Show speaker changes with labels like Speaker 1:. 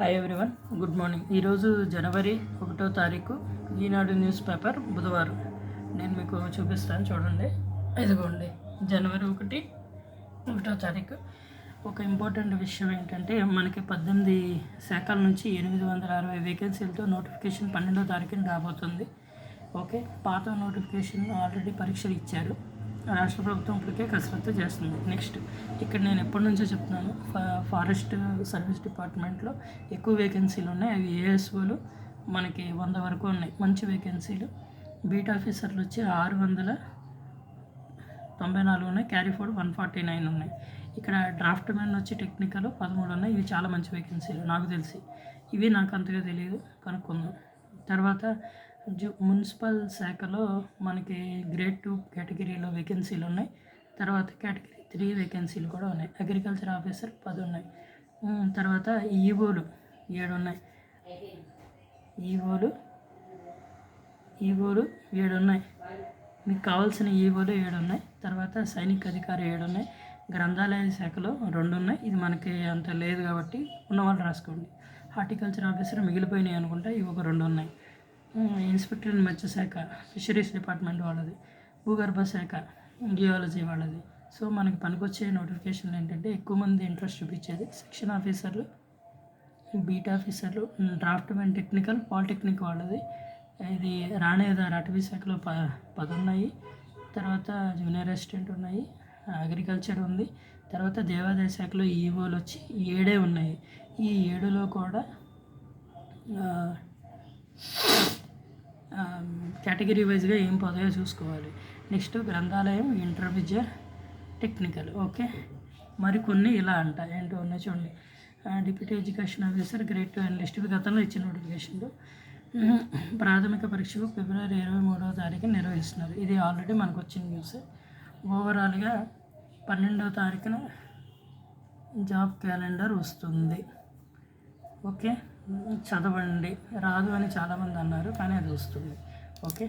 Speaker 1: Hi everyone good morning ఈరోజు జనవరి ఒకటో తారీఖు ఈనాడు న్యూస్ పేపర్ బుధవారం. నేను మీకు చూపిస్తాను చూడండి. ఇదిగోండి జనవరి ఒకటి ఒకటో తారీఖు. ఒక ఇంపార్టెంట్ విషయం ఏంటంటే మనకి పద్దెనిమిది శాఖల నుంచి ఎనిమిది వందల అరవై వేకెన్సీలతో నోటిఫికేషన్ పన్నెండో తారీఖున రాబోతుంది. ఓకే పాత నోటిఫికేషన్ ఆల్రెడీ పరీక్షలు ఇచ్చారు. రాష్ట్ర ప్రభుత్వం ఇప్పటికే కసరత్తు చేస్తుంది. నెక్స్ట్ ఇక్కడ నేను ఎప్పటి నుంచో చెప్తున్నాను ఫారెస్ట్ సర్వీస్ డిపార్ట్మెంట్లో ఎక్కువ వేకెన్సీలు ఉన్నాయి. అవి ఏఎస్ఓలు మనకి వంద వరకు ఉన్నాయి. మంచి వేకెన్సీలు బీట్ ఆఫీసర్లు వచ్చి ఆరు వందల తొంభై నాలుగు ఉన్నాయి. Carry forward one forty nine ఉన్నాయి. ఇక్కడ డ్రాఫ్ట్ మ్యాన్ వచ్చి టెక్నికల్ పదమూడు ఉన్నాయి. ఇవి చాలా మంచి వేకెన్సీలు నాకు తెలిసి. ఇవి నాకు అంతగా తెలియదు కనుక్కుందాం. తర్వాత మున్సిపల్ శాఖలో మనకి గ్రేడ్ టూ కేటగిరీలో వేకెన్సీలు ఉన్నాయి. తర్వాత కేటగిరీ త్రీ వేకెన్సీలు కూడా ఉన్నాయి. అగ్రికల్చర్ ఆఫీసర్ పది ఉన్నాయి. తర్వాత ఈవోలు ఏడు ఉన్నాయి. ఈవోలు ఈవోలు ఏడు ఉన్నాయి. మీకు కావాల్సిన ఈవోలు ఏడు ఉన్నాయి. తర్వాత సైనిక అధికారి ఏడు ఉన్నాయి. గ్రంథాలయ శాఖలో రెండు ఉన్నాయి. ఇది మనకి అంత లేదు కాబట్టి ఉన్నవాళ్ళు రాసుకోండి. హార్టికల్చర్ ఆఫీసర్ మిగిలిపోయినాయి అనుకుంటే ఇవి ఒక రెండు ఉన్నాయి. ఇన్స్పెక్టర్ ఇన్ మత్స్యశాఖ ఫిషరీస్ డిపార్ట్మెంట్ వాళ్ళది. భూగర్భ శాఖ జియాలజీ వాళ్ళది. సో మనకి పనికొచ్చే నోటిఫికేషన్లు ఏంటంటే ఎక్కువ మంది ఇంట్రెస్ట్ చూపించేది సెక్షన్ ఆఫీసర్లు బీట్ ఆఫీసర్లు డ్రాఫ్ట్ మ్యాన్ టెక్నికల్ పాలిటెక్నిక్ వాళ్ళది. ఇది రాణేదార్ అటవీ శాఖలో ప పది ఉన్నాయి తర్వాత జూనియర్ అసిస్టెంట్ ఉన్నాయి అగ్రికల్చర్ ఉంది. తర్వాత దేవాదాయ శాఖలో ఈవోలు వచ్చి ఏడే ఉన్నాయి. ఈ ఏడులో కూడా కేటగిరీ వైజ్గా ఏం పోతాయో చూసుకోవాలి. నెక్స్ట్ గ్రంథాలయం ఇంటర్మీడియట్ టెక్నికల్ ఓకే మరికొన్ని ఇలా అంట. ఏంటో ఉన్నాయి చూడండి. Deputy education officer grade two analyst ఇవి గతంలో ఇచ్చిన నోటిఫికేషన్లు. ప్రాథమిక పరీక్షలు ఫిబ్రవరి ఇరవై మూడవ తారీఖు నిర్వహిస్తున్నారు. ఇది ఆల్రెడీ మనకు వచ్చిన న్యూస్ ఓవరాల్గా పన్నెండవ తారీఖున జాబ్ క్యాలెండర్ వస్తుంది. ఓకే చదవండి. రాదు అని చాలామంది అన్నారు కానీ అది వస్తుంది. ఓకే